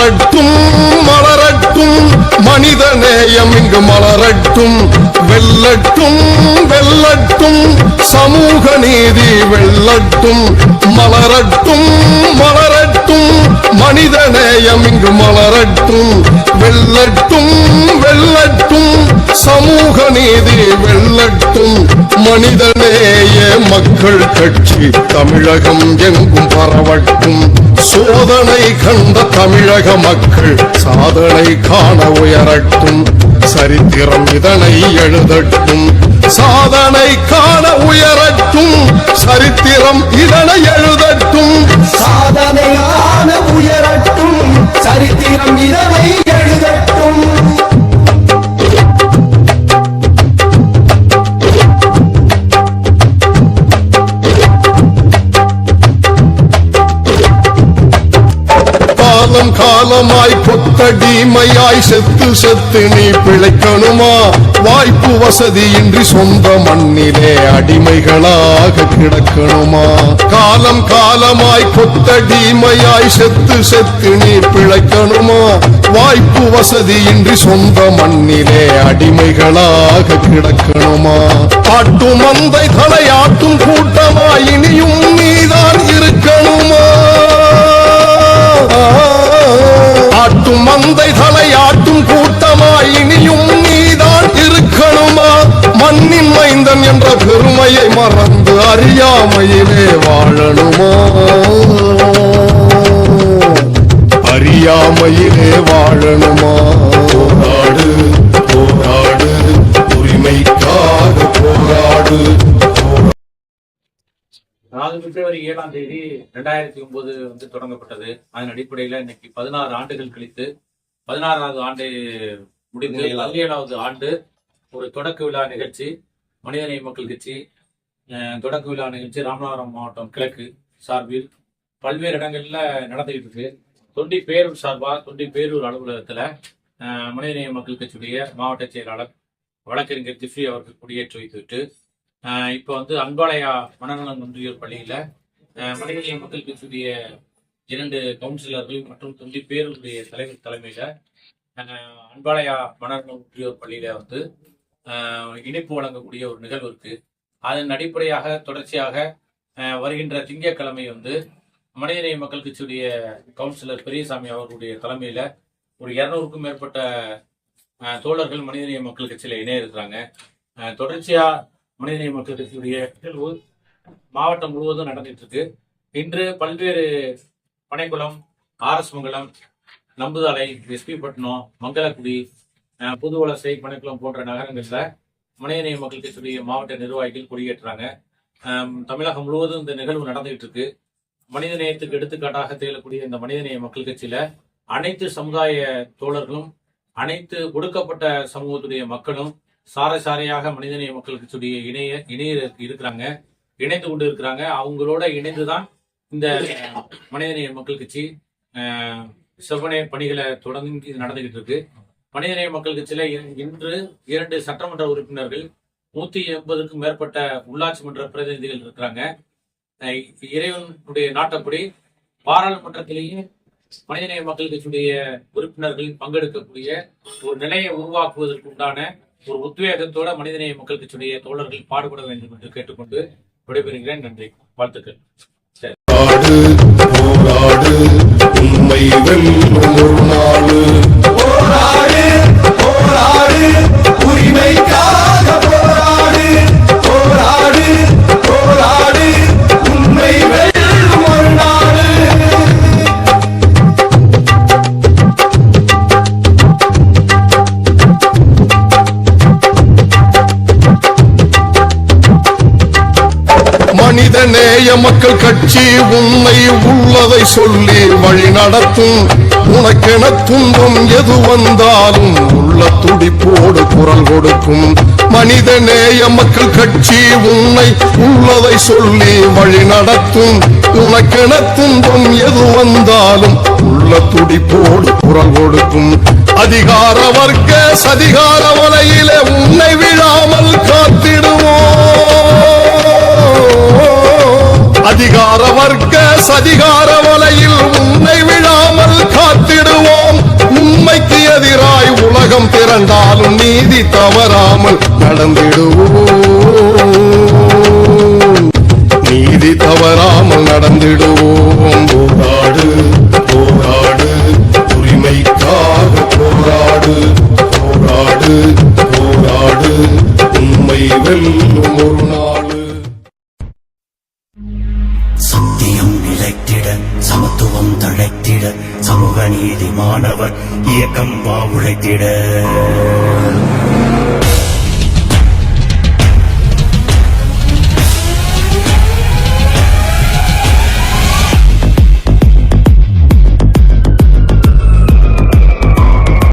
மலரட்டும் மலரட்டும் மனித நேயம் இங்கு மலரட்டும். வெல்லட்டும் வெல்லட்டும் சமூக நீதி வெல்லட்டும். மலரட்டும் மலரட்டும் மனித நேயம் இங்கு மலரட்டும். வெல்லட்டும் வெல்லட்டும் சமூக நீதி வெல்லட்டும். மனித மக்கள் கட்சி தமிழகம் எங்கும் பரவட்டும். சோதனை கண்ட தமிழக மக்கள் சாதனை காண உயரட்டும். சரித்திரம் இதனை எழுதட்டும். சாதனை காண உயரட்டும். சரித்திரம் இதனை எழுதட்டும். சாதனையான காலம் காலமாய் கொத்தடிமையாய் செத்து செத்து நீ பிழைக்கணுமா? வாய்ப்பு வசதியின்றி சொந்த மண்ணிலே அடிமைகளாக கிடக்கணுமா? காலம் காலமாய் கொத்தடிமையாய் செத்து செத்து நீ பிழைக்கணுமா? வாய்ப்பு வசதியின்றி சொந்த மண்ணிலே அடிமைகளாக கிடக்கணுமா? பாட்டு மந்தை தலையாட்டும் கூட்டமாய் இனியும் நீதான் இருக்கணுமா? அறியாமையிலே வாழணுமா? அறியாமையிலே வாழணுமா? போராடு போராடு உரிமைக்காக போராடு. அதாவது பிப்ரவரி ஏழாம் தேதி ரெண்டாயிரத்தி ஒன்பது வந்து தொடங்கப்பட்டது. அதன் அடிப்படையில இன்னைக்கு பதினாறு ஆண்டுகள் கழித்து பதினாறாவது ஆண்டு முடிந்து பதினேழாவது ஆண்டு ஒரு தொடக்க விழா நிகழ்ச்சி மனிதநேய மக்கள் கட்சி தொடக்க விழா நிகழ்ச்சி ராமநாதபுரம் மாவட்டம் கிழக்கு சார்பில் பல்வேறு இடங்களில் நடந்துகிட்டு இருக்கு. தொண்டி பேரூர் சார்பாக தொண்டி பேரூர் அலுவலகத்தில் மனிதநேய மக்கள் கட்சியுடைய மாவட்ட செயலாளர் வழக்கறிஞர் திஃபி அவர்கள் கொடியேற்றி வைத்துவிட்டு இப்போ வந்து அன்பாலயா மனநலம் ஒன்றியோர் பள்ளியில் மனிதநேய மக்கள் கட்சியுடைய இரண்டு கவுன்சிலர்கள் மற்றும் தொண்டி பேருடைய தலைவர் தலைமையில அன்பாளையா அன்பாலயா மனநலம் பள்ளியில வந்து இணைப்பு வழங்கக்கூடிய ஒரு நிகழ்வு இருக்கு. அதன் அடிப்படையாக தொடர்ச்சியாக வருகின்ற திங்கட்கிழமை வந்து மனிதநேய மக்கள் கட்சியுடைய கவுன்சிலர் பெரியசாமி அவர்களுடைய தலைமையில ஒரு இருநூறுக்கும் மேற்பட்ட தோழர்கள் மனிதநேய மக்கள் கட்சியில இணைய இருக்கிறாங்க தொடர்ச்சியாக தொடர்ச்சியா மனிதநேய மக்கள் கட்சியுடைய நிகழ்வு மாவட்டம் முழுவதும் நடந்துட்டு இருக்கு இன்று பல்வேறு பனைக்குளம் ஆர்எஸ் மங்கலம் நம்புதலை எஸ்பி பட்டினம் மங்களக்குடி புதுவலசை பனைக்குளம் போன்ற நகரங்கள்ல மனிதநேய மக்கள் கட்சியுடைய மாவட்ட நிர்வாகிகள் கொடியேற்றாங்க. தமிழகம் முழுவதும் இந்த நிகழ்வு நடந்துகிட்டு இருக்கு. மனித நேயத்துக்கு எடுத்துக்காட்டாக திகழக்கூடிய இந்த மனிதநேய மக்கள் கட்சியில அனைத்து சமுதாய தோழர்களும் அனைத்து ஒடுக்கப்பட்ட சமூகத்துடைய மக்களும் சாரை சாரையாக மனிதநேய மக்கள் கட்சியுடைய இணைய இணைய இருக்கிறாங்க இணைந்து கொண்டு இருக்கிறாங்க. அவங்களோட இணைந்துதான் இந்த மனிதநேய மக்கள் கட்சி அஹ், செவ்வனே பணிகளை தொடர்ந்து நடந்துகிட்டு இருக்கு. மனிதநேய மக்கள் கட்சியில இன்று இரண்டு சட்டமன்ற உறுப்பினர்கள் நூத்தி எண்பதுக்கும் மேற்பட்ட உள்ளாட்சி மன்ற பிரதிநிதிகள் இருக்கிறாங்க. இறைவனுடைய நாட்டப்படி பாராளுமன்றத்திலேயே மனிதநேய மக்கள் கட்சியுடைய உறுப்பினர்கள் பங்கெடுக்கக்கூடிய ஒரு நிலையை உருவாக்குவதற்கு உண்டான ஒரு உத்வேகத்தோட மனிதநேய மக்கள் கட்சியுடைய தோழர்கள் பாடுபட வேண்டும் என்று கேட்டுக்கொண்டு விடைபெறுகிறேன். நன்றி. வாழ்த்துக்கள். உண்மை வெல்லும் ஒரு நாடு. மனிதநேய மக்கள் கட்சி உன்னை உள்ளதை சொல்லி வழி நடத்தும். உனக்கென துன்பம் எது வந்தாலும் உள்ள துடிப்போடு குரல் கொடுக்கும். மனித நேய மக்கள் கட்சி உன்னை உள்ளதை சொல்லி வழி நடத்தும். உனக்கென துன்பம் எது வந்தாலும் உள்ள துடிப்போடு குரல் கொடுக்கும். அதிகார வர்க்க சதிகார வலையிலே உன்னை விழாமல் காத்து சதிகார வலையில் உன்னை விழாமல் காத்திடுவோம். உண்மைக்கு எதிராய் உலகம் திரண்டாலும் நீதி தவறாமல் நடந்திடுவோம். நீதி தவறாமல் நடந்திடுவோம். போராடு. நிலைத்திட சமத்துவம் தழைத்திட சமூக நீதி மாணவர் இயக்கம் வா உழைத்திட.